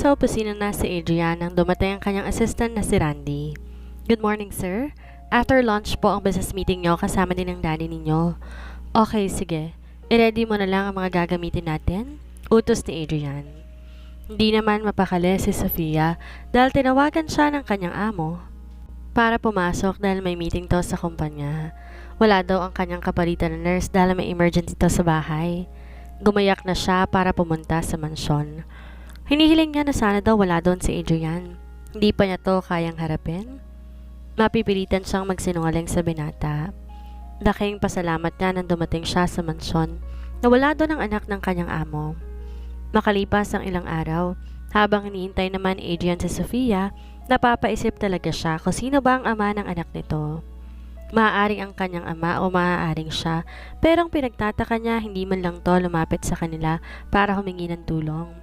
Nasa opisina na si Adrian nang dumating ang kanyang assistant na si Randy. Good morning, sir. After lunch po ang business meeting nyo kasama din ng daddy ninyo. Okay, sige. I-ready mo na lang ang mga gagamitin natin. Utos ni Adrian. Hindi naman mapakali si Sofia dahil tinawagan siya ng kanyang amo para pumasok dahil may meeting to sa kumpanya. Wala daw ang kanyang kapalitan na nurse dahil may emergency to sa bahay. Gumayak na siya para pumunta sa mansyon. Hinihiling niya na sana daw wala doon si Adrian. Hindi pa niya to kayang harapin. Mapipilitan siyang magsinungaling sa binata. Laking pasalamat niya nang dumating siya sa mansyon na wala doon ang anak ng kanyang amo. Makalipas ang ilang araw, habang iniintay naman Adrian si Sofia, napapaisip talaga siya kung sino ba ang ama ng anak nito. Maaaring ang kanyang ama o maaaring siya, pero ang pinagtataka niya hindi man lang to lumapit sa kanila para humingi ng tulong.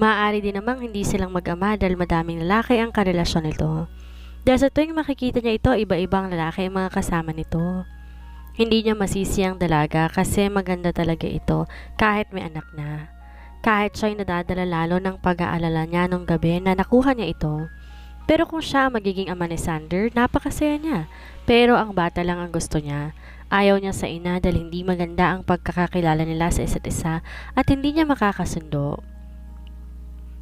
Maaari din namang hindi silang mag-ama dahil madaming lalaki ang karelasyon nito. Dahil sa tuwing makikita niya ito, iba-ibang lalaki ang mga kasama nito. Hindi niya masisi ang dalaga kasi maganda talaga ito kahit may anak na. Kahit siya'y nadadala lalo ng pag-aalala niya nung gabi na nakuha niya ito. Pero kung siya magiging ama ni Sander, napakasaya niya. Pero ang bata lang ang gusto niya. Ayaw niya sa ina dahil hindi maganda ang pagkakakilala nila sa isa't isa at hindi niya makakasundo.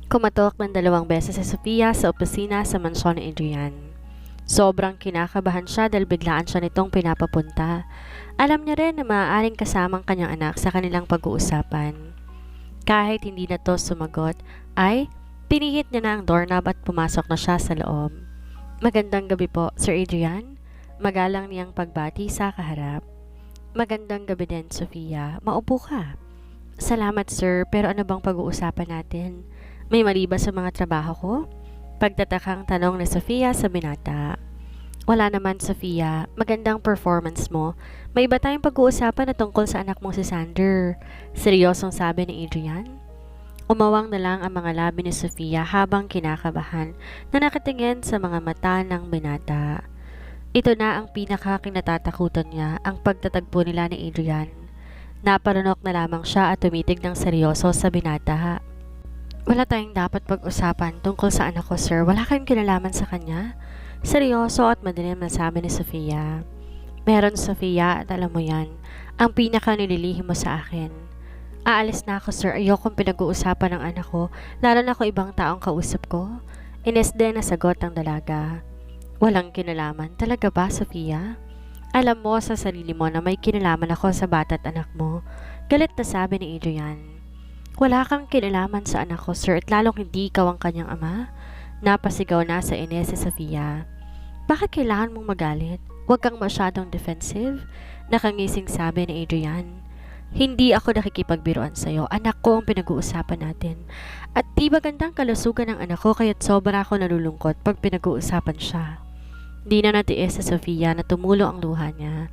Kumatok ng dalawang beses si Sofia sa opisina sa mansyon ni Adrian. Sobrang kinakabahan siya dahil biglaan siya nitong pinapapunta. Alam niya rin na maaaring kasamang kanyang anak sa kanilang pag-uusapan. Kahit hindi na to sumagot, ay pinihit niya na ang doorknob at pumasok na siya sa loob. Magandang gabi po, Sir Adrian. Magalang niyang pagbati sa kaharap. Magandang gabi din, Sofia. Maupo ka. Salamat, sir. Pero ano bang pag-uusapan natin? May mali ba sa mga trabaho ko? Pagtatakang tanong ni Sofia sa binata. Wala naman, Sofia. Magandang performance mo. May iba tayong pag-uusapan na tungkol sa anak mong si Sander. Seryosong sabi ni Adrian. Umawang na lang ang mga labi ni Sofia habang kinakabahan na nakatingin sa mga mata ng binata. Ito na ang pinakakinatatakutan niya, ang pagtatagpo nila ni Adrian. Naparunok na lamang siya at tumitig ng seryoso sa binata. Wala tayong dapat pag-usapan tungkol sa anak ko, sir. Wala kayong kinalaman sa kanya? Seryoso at madilim na sabi ni Sofia. Meron, Sofia, at alam mo yan, ang pinaka nililihim mo sa akin. Aalis na ako, sir. Ayokong pinag-uusapan ng anak ko, lalo na kung ibang taong kausap ko. Ines din na sagot ng dalaga. Walang kinalaman. Talaga ba, Sofia? Alam mo sa sarili mo na may kinalaman ako sa bata at anak mo. Galit na sabi ni Adrian. Wala kang kinalaman sa anak ko, sir, at lalong hindi ikaw ang kanyang ama. Napasigaw na sa Ines si Sofia. Bakit kailangan mong magalit? Huwag kang masyadong defensive. Nakangising sabi ni Adrian. Hindi ako nakikipagbiruan sa'yo. Anak ko ang pinag-uusapan natin. At di ba gandang kalusugan ng anak ko kaya't sobra ako nalulungkot pag pinag-uusapan siya. Di na natiis sa Sofia na tumulo ang luha niya.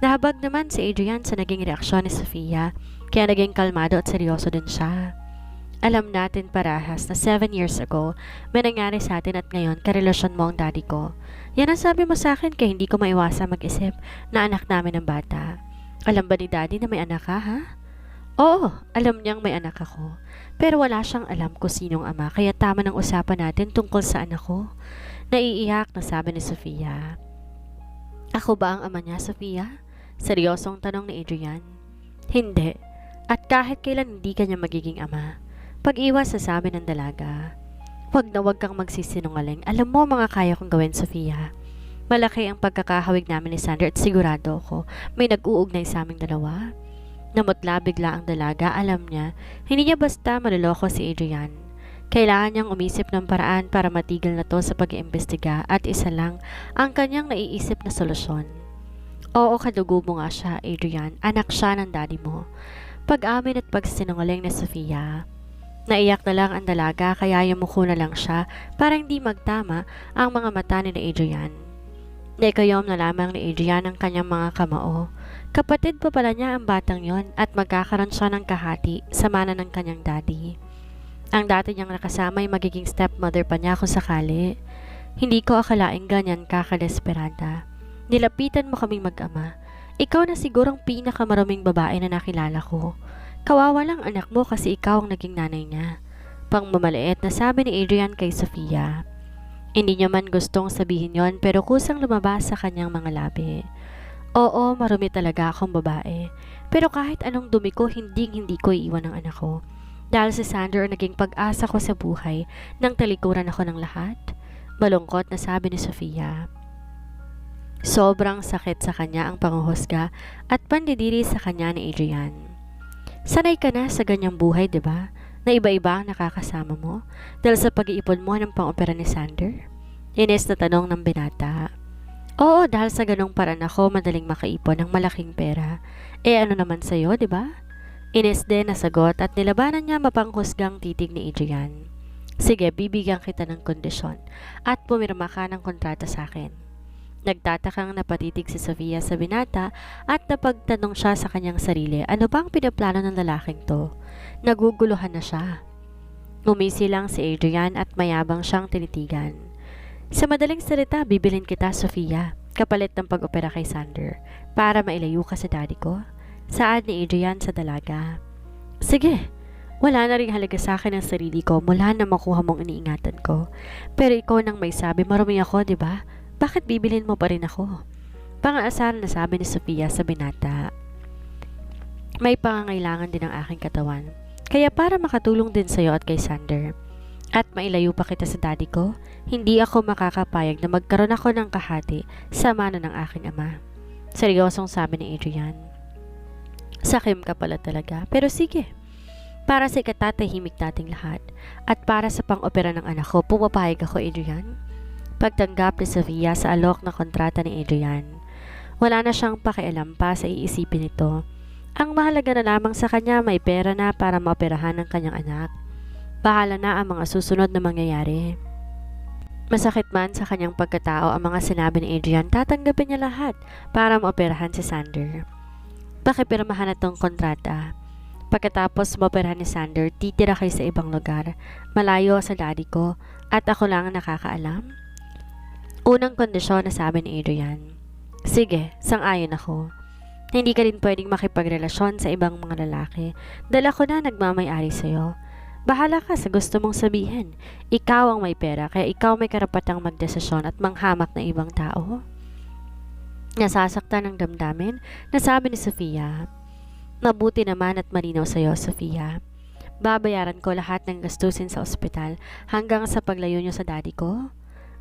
Nahabag naman si Adrian sa naging reaksyon ni Sofia, kaya naging kalmado at seryoso din siya. Alam natin parahas na 7 years ago, may nangyari sa atin at ngayon karelasyon mo ang daddy ko. Yan ang sabi mo sa akin kaya hindi ko maiwasa mag-isip na anak namin ang bata. Alam ba ni daddy na may anak ka, ha? Oo, alam niyang may anak ako. Pero wala siyang alam kung sinong ama kaya tama ng usapan natin tungkol sa anak ko. Naiiyak na sabi ni Sofia. Ako ba ang ama niya, Sofia? Seryosong tanong ni Adrian. Hindi. At kahit kailan hindi kanya magiging ama. Pag-iwas sa sabi ng dalaga. Huwag na huwag kang magsisinungaling. Alam mo mga kaya kong gawin, Sofia. Malaki ang pagkakahawig namin ni Sander at sigurado ako may nag-uugnay sa aming dalawa. Namutla bigla ang dalaga, alam niya, hindi niya basta maluloko si Adrian. Kailangan niyang umisip ng paraan para matigil na to sa pag-iimbestiga at isa lang ang kanyang naiisip na solusyon. Oo, kadugo mo nga siya, Adrian. Anak siya ng daddy mo. Pag-amin at pagsinungaling ni Sofia. Naiyak na lang ang dalaga kaya yumuko na lang siya para hindi magtama ang mga mata ni Adrian. Nekayom na lamang ni Adrian ang kanyang mga kamao. Kapatid pa pala niya ang batang yon at magkakaroon siya ng kahati sa mana ng kanyang daddy. Ang dati niyang nakasama ay magiging stepmother pa niya kung sakali. Hindi ko akalaing ganyan kakadesperada. Nilapitan mo kaming mag-ama. Ikaw na sigurong pinakamaruming babae na nakilala ko. Kawawa lang anak mo kasi ikaw ang naging nanay niya. Pang mamaliit na sabi ni Adrian kay Sofia. Hindi niya man gustong sabihin yon pero kusang lumabas sa kanyang mga labi. Oo, marumi talaga akong babae. Pero kahit anong dumi ko, hindi hindi ko iiwan ang anak ko. Dahil si Sander ang naging pag-asa ko sa buhay nang talikuran ako ng lahat. Malungkot na sabi ni Sofia. Sobrang sakit sa kanya ang panguhusga at pandidiri sa kanya ni Adrian. Sanay ka na sa ganyang buhay, di ba? Na iba-iba ang nakakasama mo dahil sa pag-iipon mo ng pang-opera ni Sander? Ines na tanong ng binata. Oo, dahil sa ganong paraan ako madaling makaipon ng malaking pera. Eh ano naman sa'yo, di ba? Ines din nasagot at nilabanan niya mapanghusgang titig ni Adrian. Sige, bibigyan kita ng kondisyon at pumirma ka ng kontrata sa akin. Nagtatakang napatitig si Sofia sa binata at napagtanong siya sa kanyang sarili ano bang pinaplano ng lalaking to. Naguguluhan na siya. Umisi lang si Adrian at mayabang siyang tinitigan. Sa madaling salita, bibilin kita, Sofia, kapalit ng pag-opera kay Sander, para mailayo ka sa daddy ko. Saad ni Adrian sa dalaga. Sige, wala na rin halaga sa akin ang sarili ko mula na makuha mong iniingatan ko. Pero ikaw nang may sabi, marumi ako, di ba? Bakit bibilin mo pa rin ako? Pang-aasar na sabi ni Sofia sa binata. May pangangailangan din ang aking katawan. Kaya para makatulong din sa'yo at kay Sander, at mailayo pa kita sa daddy ko, hindi ako makakapayag na magkaroon ako ng kahati sa mana ng aking ama. Seryosong sabi ni Adrian. Sakim ka pala talaga, pero sige. Para sa ikatatahimik nating lahat, at para sa pang-opera ng anak ko, pumapayag ako, Adrian. Pagtanggap ni Sofia sa alok na kontrata ni Adrian. Wala na siyang pakialam pa sa iisipin nito. Ang mahalaga na lamang sa kanya may pera na para maoperahan ng kanyang anak. Bahala na ang mga susunod na mangyayari. Masakit man sa kanyang pagkatao ang mga sinabi ni Adrian, tatanggapin niya lahat para maoperahan si Sander. Pakipirmahan na tong kontrata. Pagkatapos maoperahan ni Sander, titira kayo sa ibang lugar, malayo sa daddy ko, at ako lang ang nakakaalam. Unang kondisyon na sabi ni Adrian. Sige, sang-ayon ako. Hindi ka rin pwedeng makipagrelasyon sa ibang mga lalaki dahil ako na nagmamayari sa'yo. Bahala ka sa gusto mong sabihin. Ikaw ang may pera kaya ikaw may karapatang magdesisyon at manghamak ng ibang tao. Nasasaktan ng damdamin na sabi ni Sofia. Mabuti naman at malinaw sa'yo, Sofia. Babayaran ko lahat ng gastusin sa ospital hanggang sa paglayo niyo sa daddy ko.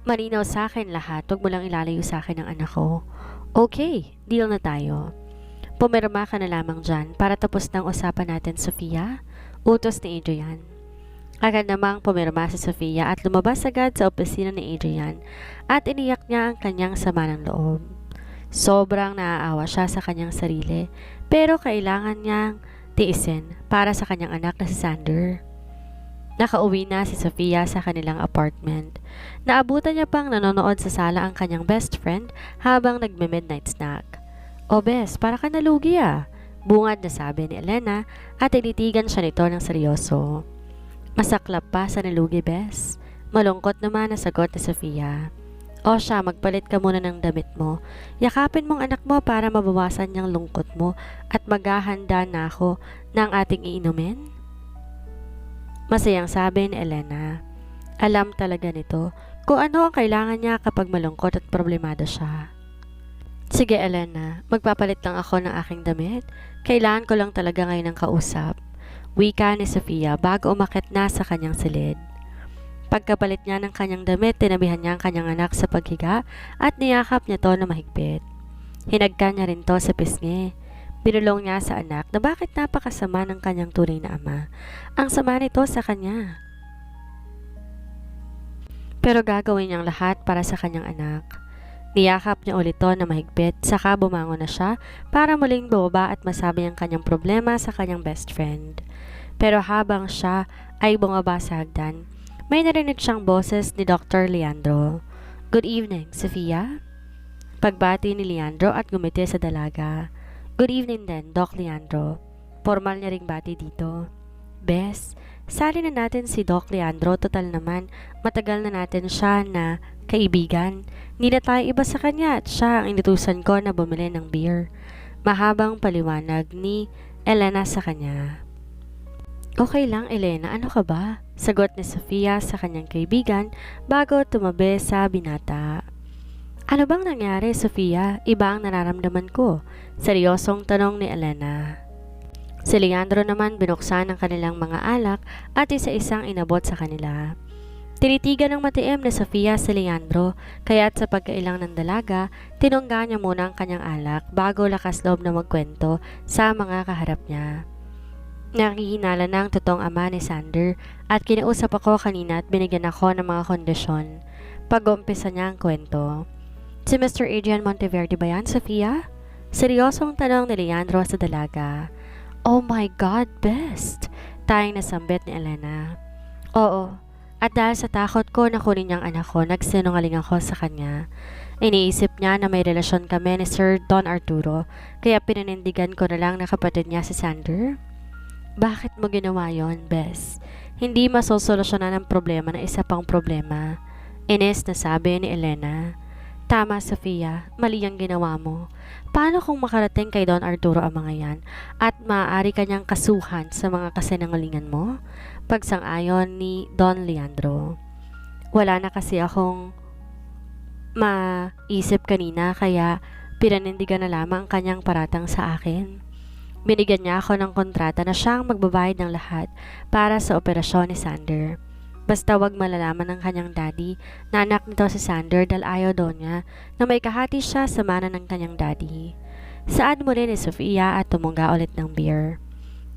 Malinaw sa akin lahat, huwag mo lang ilalayo sa akin ang anak ko. Okay, deal na tayo. Pumirma ka na lamang dyan para tapos ng usapan natin, Sofia. Utos ni Adrian. Agad namang pumirma si Sofia at lumabas agad sa opisina ni Adrian at iniyak niya ang kanyang sama ng loob. Sobrang naaawa siya sa kanyang sarili pero kailangan niyang tiisin para sa kanyang anak na si Sander. Nakauwi na si Sofia sa kanilang apartment. Naabutan niya pang nanonood sa sala ang kanyang best friend habang nagme-midnight snack. O bes, para ka nalugi ah. Bungad na sabi ni Elena at tinitigan siya nito ng seryoso. Masaklap pa sa nalugi, bes. Malungkot naman na sagot ni Sofia. O siya, magpalit ka muna ng damit mo. Yakapin mong anak mo para mabawasan niyang lungkot mo at maghahanda na ako ng ating iinumin. Masayang sabi ni Elena. Alam talaga nito kung ano ang kailangan niya kapag malungkot at problemado siya. Sige Elena, magpapalit lang ako ng aking damit. Kailangan ko lang talaga ngayon ng kausap. Wika ni Sofia bago umakit na sa kanyang silid. Pagkapalit niya ng kanyang damit, tinabihan niya ang kanyang anak sa paghiga at niyakap niya to na mahigpit. Hinagka niya rin to sa pisngi. Binulong niya sa anak na bakit napakasama ng kanyang tunay na ama. Ang sama nito sa kanya. Pero gagawin niyang lahat para sa kanyang anak. Niyakap niya ulit to na mahigpit, saka bumangon na siya para muling bumaba at masabi ang kanyang problema sa kanyang best friend. Pero habang siya ay bumaba sa hagdan, may narinig siyang boses ni Dr. Leandro. Good evening, Sofia. Pagbati ni Leandro at gumiti sa dalaga. Good evening din, Doc Leandro. Formal niya ring bati dito. Bes, sali na natin si Doc Leandro. Total naman, matagal na natin siya na kaibigan. Hindi na tayo iba sa kanya at siya ang inutusan ko na bumili ng beer. Mahabang paliwanag ni Elena sa kanya. Okay lang, Elena. Ano ka ba? Sagot ni Sofia sa kanyang kaibigan bago tumabi sa binata. Ano bang nangyari, Sofia? Iba ang nararamdaman ko. Seryosong tanong ni Elena. Si Leandro naman binuksan ang kanilang mga alak at isa-isang inabot sa kanila. Tinitigan ng matiim na Sofia si Leandro, kaya't sa pagkailang ng dalaga, tinungga niya muna ang kanyang alak bago lakas loob na magkwento sa mga kaharap niya. Nakihinala na ang totoong ama ni Sander at kinausap ako kanina at binigyan ako ng mga kondisyon. Pag-umpisa niya ang kwento. Si Mr. Adrian Monteverde ba yan, Sofia? Seryosong tanong ni Leandro sa dalaga. Oh my God, best! Tayong nasambit ni Elena. Oo, at dahil sa takot ko na kunin niyang anak ko, nagsinungaling ako sa kanya. Iniisip niya na may relasyon kami ni Sir Don Arturo, kaya pinanindigan ko na lang na kapatid niya si Sander. Bakit mo ginawa yon, Bes? Hindi masosolusyonan ang problema na isa pang problema. Ines na sabi ni Elena. Tama, Sofia. Mali ang ginawa mo. Paano kung makarating kay Don Arturo ang mga yan at maaari kanyang kasuhan sa mga kasinungalingan mo? Pagsang-ayon ni Don Leandro. Wala na kasi akong maisip kanina kaya pinanindigan na lamang ang kanyang paratang sa akin. Binigyan niya ako ng kontrata na siyang magbabayad ng lahat para sa operasyon ni Sander. Basta wag malalaman ng kanyang daddy na anak nito si Sander dahil ayaw daw niya na may kahati siya sa mana ng kanyang daddy. Saad muli ni Sofia at tumungga ulit ng beer.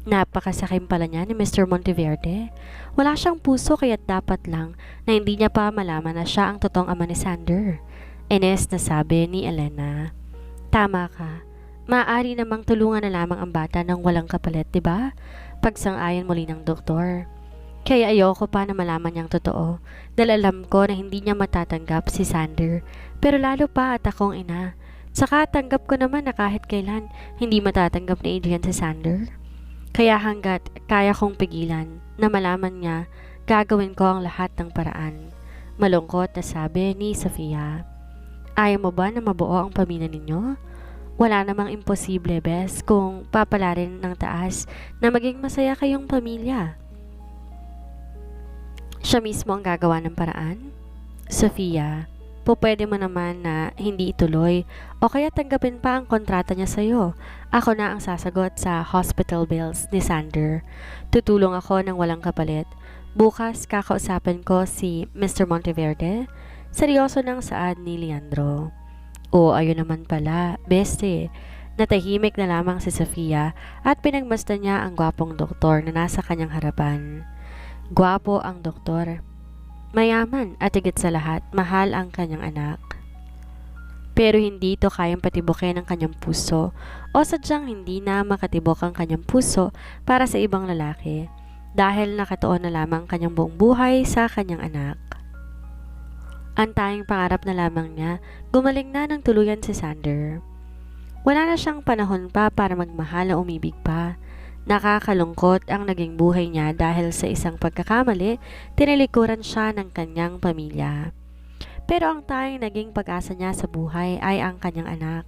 Napakasakim pala niya ni Mr. Monteverde. Wala siyang puso kaya't dapat lang na hindi niya pa malaman na siya ang totoong ama ni Sander. Ines na sabi ni Elena. Tama ka. Maaari namang tulungan na lamang ang bata ng walang kapalit, di ba? Pagsang-ayon muli ng doktor. Kaya ayoko pa na malaman niyang totoo dahil alam ko na hindi niya matatanggap si Sander. Pero lalo pa at akong ina. Saka tanggap ko naman na kahit kailan hindi matatanggap ni Adrian si Sander. Kaya hanggat kaya kong pigilan na malaman niya, gagawin ko ang lahat ng paraan. Malungkot na sabi ni Sofia. Ayaw mo ba na mabuo ang pamilya ninyo? Wala namang imposible, bes, kung papalarin ng taas na maging masaya kayong pamilya. Siya mismo ang gagawa ng paraan? Sofia, po pwede mo naman na hindi ituloy o kaya tanggapin pa ang kontrata niya sa'yo. Ako na ang sasagot sa hospital bills ni Sander. Tutulong ako ng walang kapalit. Bukas kakausapin ko si Mr. Monteverde. Seryoso ng saad ni Leandro. O ayun naman pala, beste. Natahimik na lamang si Sofia at pinagmasdan niya ang gwapong doktor na nasa kanyang harapan. Gwapo ang doktor. Mayaman at higit sa lahat, mahal ang kanyang anak. Pero hindi ito kayang patibukin ang kanyang puso o sadyang hindi na makatibok ang kanyang puso para sa ibang lalaki dahil nakatuon na lamang kanyang buong buhay sa kanyang anak. Ang tayong pangarap na lamang niya, gumaling na ng tuluyan si Sander. Wala na siyang panahon pa para magmahal o umibig pa. Nakakalungkot ang naging buhay niya dahil sa isang pagkakamali, tinilikuran siya ng kanyang pamilya. Pero ang tayong naging pag-asa niya sa buhay ay ang kanyang anak.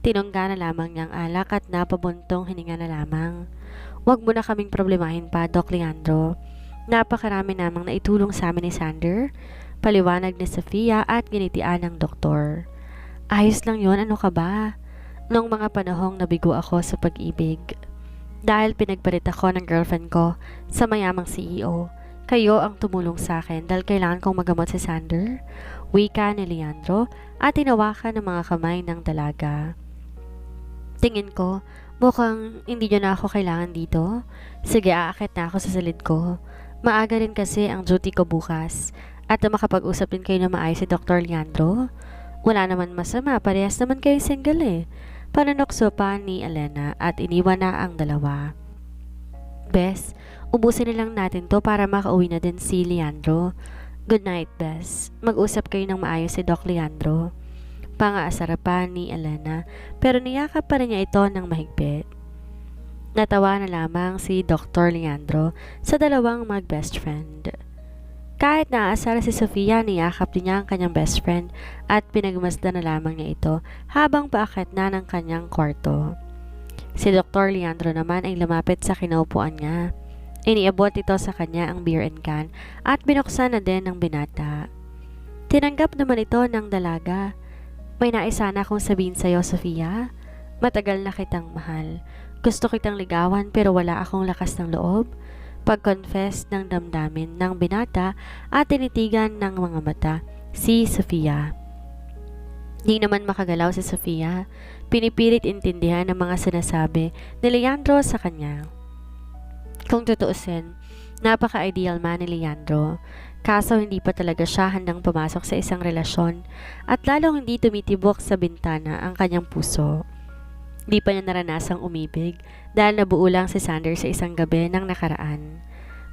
Tinungga na lamang niyang alak at napabuntong hininga na lamang. Huwag mo na kaming problemahin pa, Doc Leandro. Napakarami namang naitulong sa amin ni Sander Paliwanag ni Sofia at ginitian ng doktor. Ayos lang yon ano ka ba? Nung mga panahong nabigo ako sa pag-ibig. Dahil pinagpalit ako ng girlfriend ko sa mayamang CEO, kayo ang tumulong sa akin dahil kailangan kong magamot si Sander, wika ni Leandro at tinawakan ng mga kamay ng dalaga. Tingin ko, mukhang hindi nyo na ako kailangan dito. Sige, aakit na ako sa salid ko. Maaga rin kasi ang duty ko bukas at na makapag-usap din kayo na maayos si Dr. Leandro. Wala naman masama, parehas naman kayo single eh. Pananokso pa ni Elena at iniwan na ang dalawa. Bes, ubusin na lang natin to para makauwi na din si Leandro. Good night, Bes. Mag-usap kayo ng maayos si Doc Leandro. Pangaasara pa ni Elena pero niyakap pa rin niya ito ng mahigpit. Natawa na lamang si Dr. Leandro sa dalawang mag-best friend. Kahit naasar si Sofia, niyakap din niya ang kanyang best friend at pinagmasdan na lamang niya ito habang paakit na ng kanyang kwarto. Si Dr. Leandro naman ay lumapit sa kinaupuan niya. Iniabot ito sa kanya ang beer and can at binuksan na din ng binata. Tinanggap naman ito ng dalaga. May naisa na akong sabihin sa'yo, Sofia. Matagal na kitang mahal. Gusto kitang ligawan pero wala akong lakas ng loob. Pag-confess ng damdamin ng binata at tinitigan ng mga mata si Sofia. Di naman makagalaw si Sofia. Pinipilit intindihan ng mga sinasabi ni Leandro sa kanya. Kung tutuusin, napaka-ideal man ni Leandro. Kaso hindi pa talaga siya handang pumasok sa isang relasyon at lalong hindi tumitibok sa bintana ang kanyang puso. Hindi pa niya naranasang umibig dahil nabuo lang si Sander sa isang gabi ng nakaraan.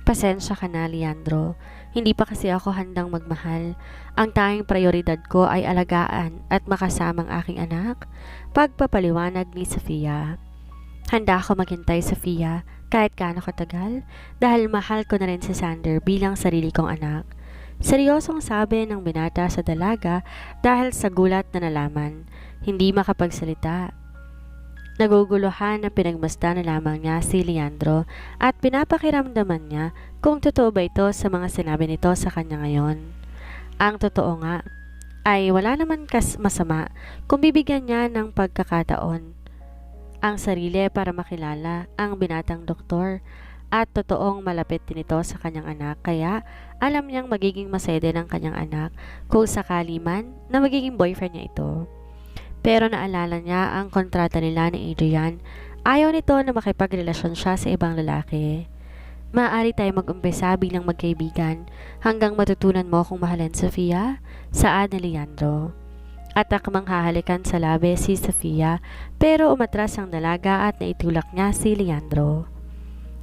Pasensya ka na, Leandro. Hindi pa kasi ako handang magmahal. Ang tanging prioridad ko ay alagaan at makasamang aking anak. Pagpapaliwanag ni Sofia. Handa ako maghintay, Sofia, kahit gaano katagal, dahil mahal ko na rin si Sander bilang sarili kong anak. Seryosong sabi ng binata sa dalaga dahil sa gulat na nalaman, hindi makapagsalita. Naguguluhan na pinagmasta na lamang niya si Leandro at pinapakiramdaman niya kung totoo ba ito sa mga sinabi nito sa kanya ngayon. Ang totoo nga ay wala naman kas masama kung bibigyan niya ng pagkakataon ang sarili para makilala ang binatang doktor at totoong malapit din ito sa kanyang anak kaya alam niyang magiging masaya din ang kanyang anak kung sakali man na magiging boyfriend niya ito. Pero naalala niya ang kontrata nila ni Adrian. Ayaw nito na makipagrelasyon siya sa ibang lalaki. Maaari tayo mag-umpisa bilang magkaibigan hanggang matutunan mo kung mahalin Sofia, saad ni Leandro. At akmang hahalikan sa labi si Sofia pero umatras ang dalaga at naitulak niya si Leandro.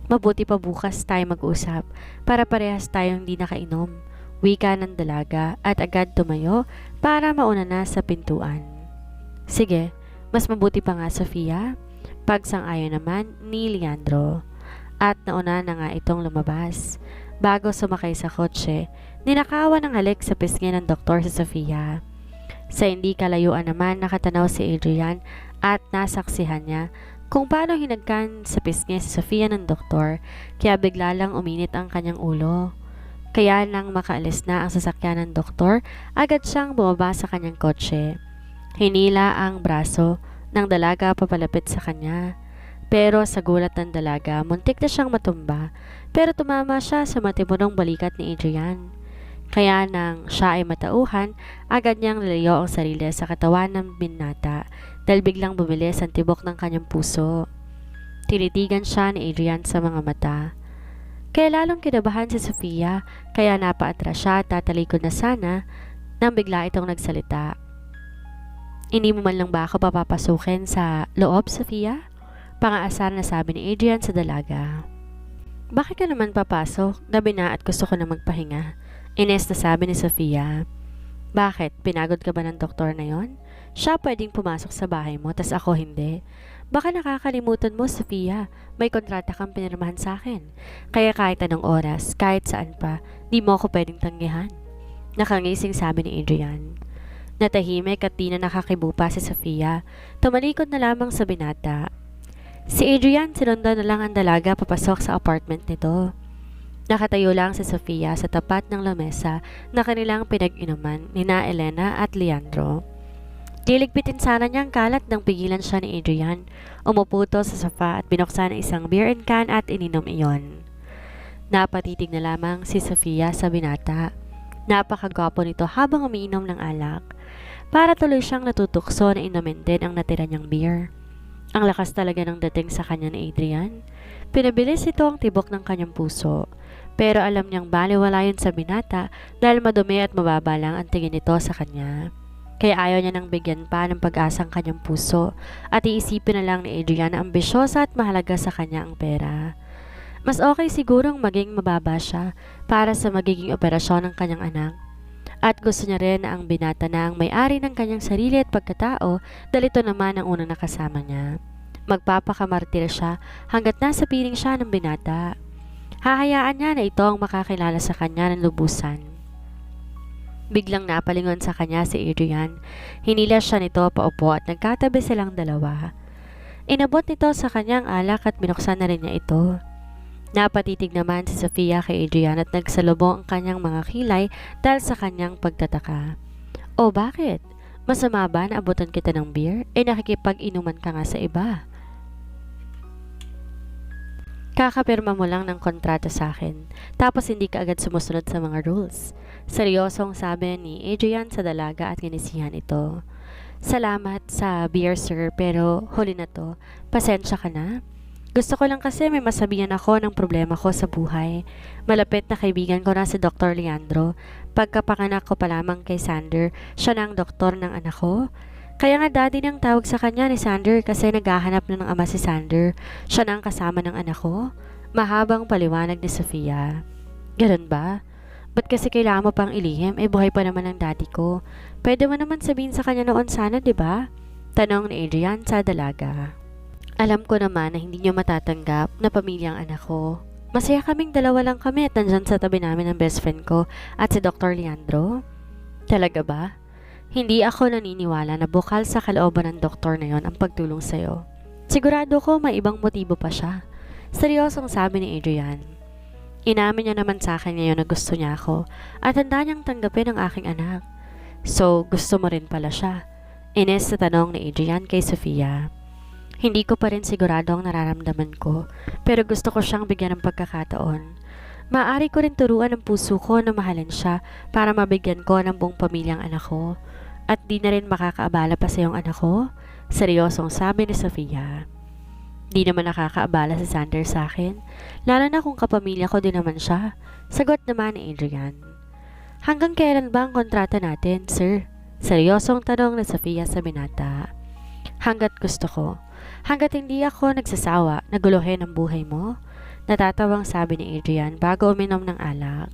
Mabuti pa bukas tayo mag-usap para parehas tayong di nakainom. Wika ng dalaga at agad tumayo para mauna na sa pintuan. Sige, mas mabuti pa nga Sofia. Pagsang-ayon naman ni Leandro. At nauna na nga itong lumabas. Bago sumakay sa kotse, ninakawan ng halik sa pisngi ng doktor si Sofia. Sa hindi kalayuan naman nakatanaw si Adrian at nasaksihan niya kung paano hinagkan sa pisngi si Sofia ng doktor kaya bigla lang uminit ang kanyang ulo. Kaya nang makaalis na ang sasakyan ng doktor, agad siyang bumaba sa kanyang kotse. Hinila ang braso ng dalaga papalapit sa kanya. Pero sa gulat ng dalaga, muntik na siyang matumba. Pero tumama siya sa matibunong balikat ni Adrian. Kaya nang siya ay matauhan, agad niyang lalayo ang sarili sa katawan ng binata dahil biglang bumilis ang tibok ng kanyang puso. Tinitigan siya ni Adrian sa mga mata. Kaya lalong kinabahan si Sofia, kaya napaatras siya at tatalikod na sana nang bigla itong nagsalita. Hindi mo man lang ba ako papapasukin sa loob, Sofia? Pangaasar na sabi ni Adrian sa dalaga. Bakit ka naman papasok? Gabi na at gusto ko na magpahinga. Ines na sabi ni Sofia. Bakit? Pinagod ka ba ng doktor na yon? Siya pwedeng pumasok sa bahay mo, tas ako hindi. Baka nakakalimutan mo, Sofia. May kontrata kang pinirmahan sa akin. Kaya kahit anong oras, kahit saan pa, di mo ako pwedeng tanggihan. Nakangising sabi ni Adrian. Natahimik at di na nakakibupa si Sofia. Tumalikod na lamang sa binata. Si Adrian sinundan na lang ang dalaga papasok sa apartment nito. Nakatayo lang si Sofia sa tapat ng lamesa na kanilang pinag-inuman ni na Elena at Leandro. Diligpitin sana niyang kalat nang pigilan siya ni Adrian. Umupo to sa sofa at binuksan ang isang beer and can at ininom iyon. Napatitig na lamang si Sofia sa binata. Napakagwapo nito habang umiinom ng alak. Para tuloy siyang natutukso na inumin din ang natira niyang beer. Ang lakas talaga ng dating sa kanya ni Adrian. Pinabilis ito ang tibok ng kanyang puso. Pero alam niyang baliwala yun sa binata dahil madumi at mababa lang ang tingin nito sa kanya. Kaya ayaw niya nang bigyan pa ng pag-asang kanyang puso at iisipin na lang ni Adrian na ambisyosa at mahalaga sa kanya ang pera. Mas okay sigurong maging mababa siya para sa magiging operasyon ng kanyang anak. At gusto niya rin na ang binata na ang may-ari ng kanyang sarili at pagkatao dahil ito naman ang unang nakasama niya. Magpapakamartir siya hanggat nasa piling siya ng binata. Hahayaan niya na ito ang makakilala sa kanya ng lubusan. Biglang napalingon sa kanya si Adrian. Hinila siya nito paupo at nagkatabi silang dalawa. Inabot nito sa kanyang alak at binuksan na rin niya ito. Napatitig naman si Sofia kay Adrian at nagsalubong ang kanyang mga kilay dahil sa kanyang pagtataka. O bakit? Masama ba na abutan kita ng beer? Eh nakikipag-inuman ka nga sa iba. Kakapirma mo lang ng kontrata sa akin, tapos hindi ka agad sumusunod sa mga rules. Seryosong sabi ni Adrian sa dalaga at ginisihan ito. Salamat sa beer sir, pero huli na to. Pasensya ka na. Gusto ko lang kasi may masabihan ako ng problema ko sa buhay. Malapit na kaibigan ko na si Dr. Leandro. Pagkapanganak ko pa lamang kay Sander, siya na ang doktor ng anak ko. Kaya nga daddy nang tawag sa kanya ni Sander kasi naghahanap na ng ama si Sander. Siya na ang kasama ng anak ko. Mahabang paliwanag ni Sofia. Ganun ba? Ba't kasi kailangan mo pang ilihim? Eh buhay pa naman ang daddy ko. Pwede mo naman sabihin sa kanya noon sana, di ba? Tanong ni Adrian sa dalaga. Alam ko naman na hindi niyo matatanggap na pamilyang anak ko. Masaya kaming dalawa lang kami at nandyan sa tabi namin ang best friend ko at si Dr. Leandro. Talaga ba? Hindi ako naniniwala na bukal sa kalooban ng doktor na yon ang pagtulong sa'yo. Sigurado ko may ibang motibo pa siya. Seryosong sabi ni Adrian. Inamin niya naman sa akin ngayon na gusto niya ako at handa niyang tanggapin ang aking anak. So, gusto mo rin pala siya. Ines sa tanong ni Adrian kay Sofia. Hindi ko pa rin sigurado ang nararamdaman ko, pero gusto ko siyang bigyan ng pagkakataon. Maaari ko rin turuan ang puso ko na mahalin siya para mabigyan ko ng buong pamilyang anak ko. At di na rin makakaabala pa sa iyong anak ko? Seryosong sabi ni Sofia. Di naman nakakaabala si Sander sa akin, lalo na kung kapamilya ko din naman siya. Sagot naman ni Adrian. Hanggang kailan ba ang kontrata natin, sir? Seryosong tanong ni Sofia sa binata. Hanggat gusto ko. Hanggat hindi ako nagsasawa, naguluhin ang buhay mo. Natatawang sabi ni Adrian bago uminom ng alak.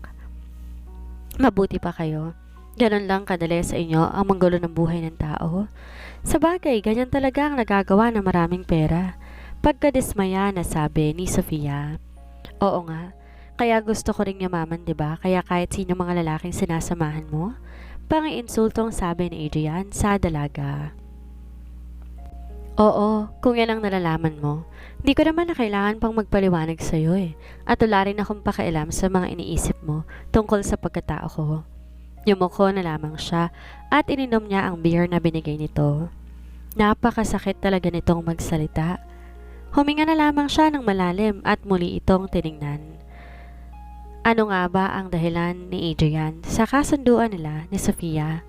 Mabuti pa kayo. Ganon lang kadali sa inyo ang manggulo ng buhay ng tao. Sa bagay, ganyan talaga ang nagagawa ng maraming pera. Pagkadismaya na sabi ni Sofia. Oo nga, kaya gusto ko ring yamaman, di ba? Kaya kahit sino mga lalaking sinasamahan mo, pangi-insultong sabi ni Adrian sa dalaga. Oo, kung yan ang nalalaman mo. Hindi ko naman na kailangan pang magpaliwanag sa iyo eh. At wala rin akong pakialam sa mga iniisip mo tungkol sa pagkatao ko. Yumuko na lamang siya at ininom niya ang beer na binigay nito. Napakasakit talaga nitong magsalita. Huminga na lamang siya ng malalim at muli itong tiningnan. Ano nga ba ang dahilan ni Adrian sa kasunduan nila ni Sofia?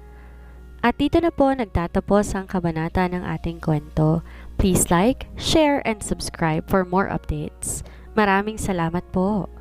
At dito na po nagtatapos ang kabanata ng ating kwento. Please like, share, and subscribe for more updates. Maraming salamat po.